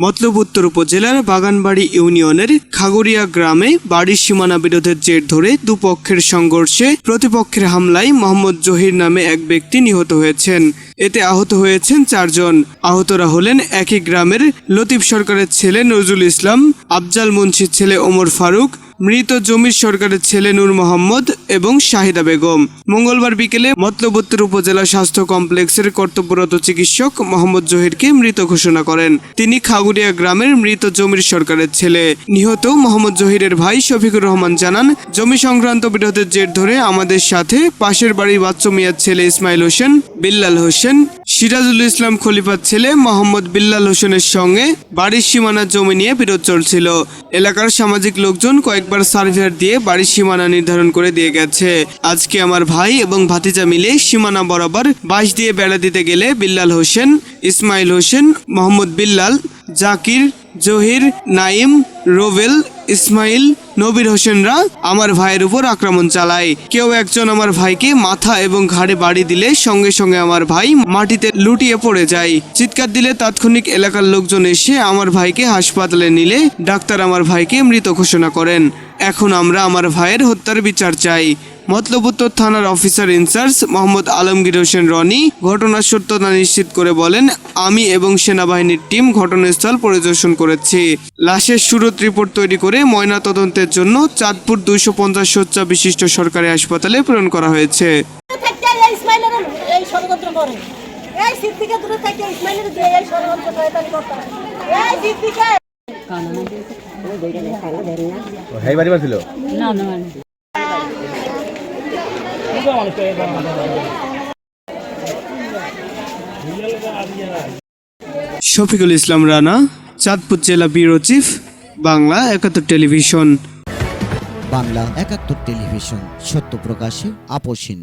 মতলব উত্তর উপজেলার বাগানবাড়ি ইউনিয়নের খাগড়িয়া গ্রামে বাড়ির সীমানা বিরোধের জের ধরে দুপক্ষের সংঘর্ষে প্রতিপক্ষের হামলায় মোহাম্মদ জহির নামে এক ব্যক্তি নিহত হয়েছেন। এতে আহত হয়েছেন চারজন। আহতরা হলেন একই গ্রামের লতিফ সরকারের ছেলে নজরুল ইসলাম, আফজাল মুন্সির ছেলে ওমর ফারুক, মৃত জমির সরকারের ছেলে নূর মোহাম্মদ এবং শাহিদা বেগম। মঙ্গলবার বিকেলে মতলবত্তর উপজেলা স্বাস্থ্য কমপ্লেক্সের কর্তব্যরত চিকিৎসক মোহাম্মদ জহিরকে মৃত ঘোষণা করেন। তিনি খাগুড়িয়া গ্রামের মৃত জমির সরকারের ছেলে। নিহত মোহাম্মদ জহিরের ভাই শফিকুর রহমান জানান, জমি সংক্রান্ত বিরোধের জের ধরে আমাদের সাথে পাশের বাড়ির বাচ্চু মিয়ার ছেলে ইসমাইল হোসেন, বিল্লাল হোসেন, সিরাজুল ইসলাম খলিফার ছেলে মোহাম্মদ বিল্লাল হোসেনের সঙ্গে বাড়ির সীমানা জমি নিয়ে বিরোধ চলছিল। এলাকার সামাজিক লোকজন কয়েকবার সার্ভেয়ার দিয়ে বাড়ির সীমানা নির্ধারণ করে দিয়ে গেছে। আজকে আমার ভাই এবং ভাতিজা মিলে সীমানা বরাবর বাঁশ দিয়ে বেড়া দিতে গেলে বিল্লাল হোসেন, ইসমাইল হোসেন, মোহাম্মদ বিল্লাল, জাকির, জহির, নাইম, রোবেল, ইসমাইল নবীর হোসেনরা আমার ভাইয়ের উপর আক্রমণ চালায়। কেউ একজন আমার ভাইকে মাথা এবং ঘাড়ে বাড়ি দিলে সঙ্গে সঙ্গে আমার ভাই মাটিতে লুটিয়ে পড়ে যায়। চিৎকার দিলে তাৎক্ষণিক এলাকার লোকজন এসে আমার ভাইকে হাসপাতালে নিলে ডাক্তার আমার ভাইকে মৃত ঘোষণা করেন। এখন আমরা আমার ভাইয়ের হত্যার বিচার চাই। মতলবুত্তর থানার officer in charge Mohammad Alamgir Hossain Rony ঘটনার সত্যতা নিশ্চিত করে বলেন আমি এবং সেনাবাহিনীর টিম ঘটনাস্থল পরিদর্শন করেছি। লাশের সুরত রিপোর্ট তৈরি করে ময়না তদন্তের জন্য চাঁদপুর দুইশো পঞ্চাশ শয্যা বিশিষ্ট সরকারি হাসপাতালে প্রেরণ করা হয়েছে। থাকতে এই ইসমাইলের শফিকুল ইসলাম রানা, চাঁদপুর জেলা ব্যুরো চিফ, বাংলা একাত্তর টেলিভিশন। বাংলা একাত্তর টেলিভিশন, সত্য প্রকাশে আপোষহীন